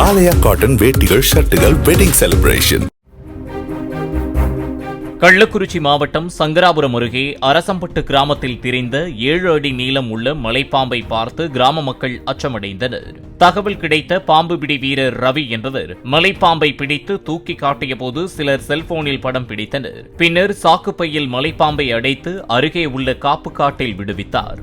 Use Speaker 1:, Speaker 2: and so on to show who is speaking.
Speaker 1: ஆலயா cotton வேட்டிகள் ஷர்ட்டுகள் wedding celebration
Speaker 2: Kallakurichi மாவட்டம் சங்கராபுரம் அருகே அரசம்பட்டு கிராமத்தில் திரிந்த ஏழு அடி நீளம் உள்ள மலைப்பாம்பை பார்த்து கிராம மக்கள் அச்சமடைந்தனர். தகவல் கிடைத்த பாம்பு பிடி வீரர் ரவி என்பவர் மலைப்பாம்பை பிடித்து தூக்கி காட்டிய போது சிலர் செல்போனில் படம் பிடித்தனர். பின்னர் சாக்குப்பையில் மலைப்பாம்பை அடைத்து அருகே உள்ள காப்பு காட்டில் விடுவித்தார்.